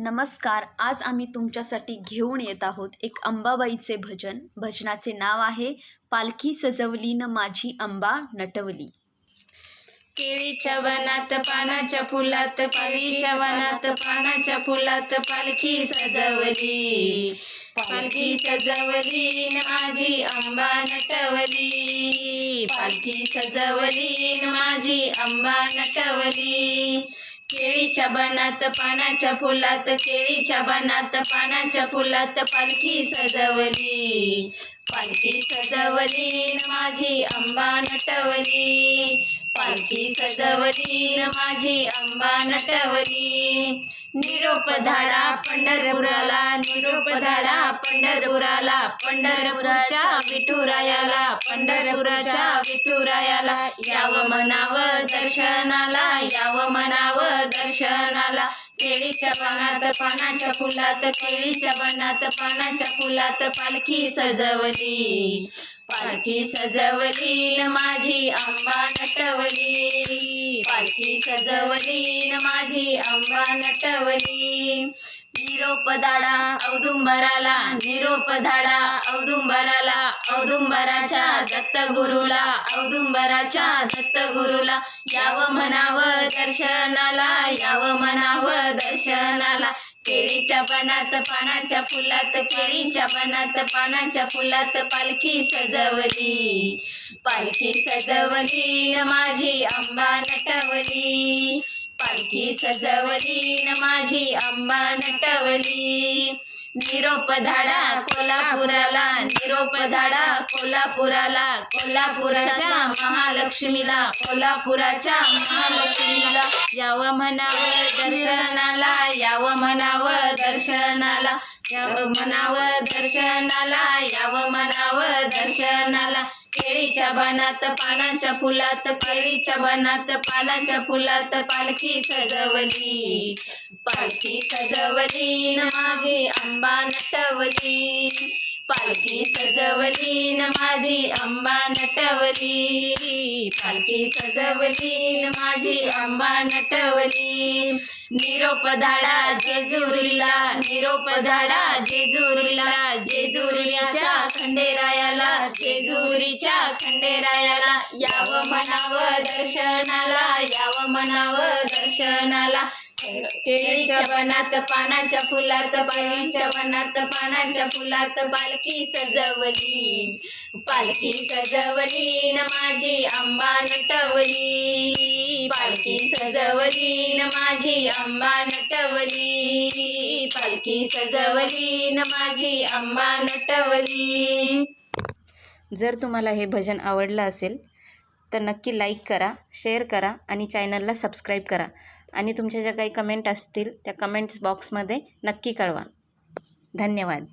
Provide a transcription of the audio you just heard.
नमस्कार आज आम्ही तुमच्यासाठी घेऊन येत आहोत एक अंबाबाईचे भजन. भजनाचे नाव आहे पालखी सजवली न माझी अंबा नटवली. केळीच्या वनात पानाच्या फुलात पालीच्या वनात पानाच्या फुलात पालखी सजवली. पालखी सजवली न माझी अंबा नटवली. पालखी सजवली न माझी अंबा नटवली. केळीच्या बनात पानाच्या फुलात केळीच्या बनात पानाच्या फुलात पालखी सजवली. पालखी सजवली न माझी अंबा नटवली. पालखी सजवली न माझी अंबा नटवली. निरोप धाडा पंढरपुराला निरोप धाडा पंढरपुराला पंढरपुराच्या विठुरायाला पंढरपुराच्या विठुरायाला. याव मनाव दर्शनाला याव म्हणावं दर्शनाला. केळीच्या पानात पानाच्या फुलात केळीच्या बनात पानाच्या फुलात पालखी सजवली. पालखी सजवली माझी अंबा सजवली न माझी आंबा नटवली निरोप धाडा औदुंबराला. निरोप धाडा औदुंबराला. औदुंबराच्या दत्त गुरुला औदुंबराच्या दत्त गुरुला यावं म्हणावं दर्शनाला. यावं म्हणावं दर्शनाला. केळीच्या बनात पानाच्या फुलात केळीच्या बनात पानाच्या फुलात पालखी सजवली. पालखी सजवली न माझी आंबा नटवली. पालखी सजवली न माझी आंबा नटवली. निरोप धाडा कोल्हापुराला निरोप धाडा कोल्हापुराला कोल्हापुराच्या महालक्ष्मीला कोल्हापुराच्या महालक्ष्मीला. याव म्हणावं दर्शनाला याव म्हणावं दर्शनाला. याव म्हणावं दर्शनाला याव म्हणावं दर्शनाला. केळीच्या बनात पानाच्या फुलात केळीच्या बनात पानाच्या फुलात पालखी सजवली. पालखी सजवली मागे आंबा नटवली. पालखी सजवली न माझी अंबा नटवली. पालखी सजवली न माझी अंबा नटवली. निरोप धाडा जेजुरीला निरोप धाडा जेजुरीला जेजुरीच्या खंडेरायाला जेजुरीच्या खंडेरायाला. यावं म्हणावं दर्शनाला यावं म्हणावं दर्शनाला. केळीच्या वनात पानाच्या फुलात बाईच्या वनात पानाच्या फुलात पालखी सजवली. पालखी सजवली न माझी आंबा नटवली. पालखी सजवली न माझी आंबा नटवली. पालखी सजवली न माझी आंबा नटवली. जर तुम्हाला हे भजन आवडलं असेल तर नक्की लाईक करा शेअर करा आणि चॅनलला सबस्क्राईब करा. आणि तुमच्या ज्या काही कमेंट असतील त्या कमेंट्स बॉक्समध्ये नक्की कळवा. धन्यवाद.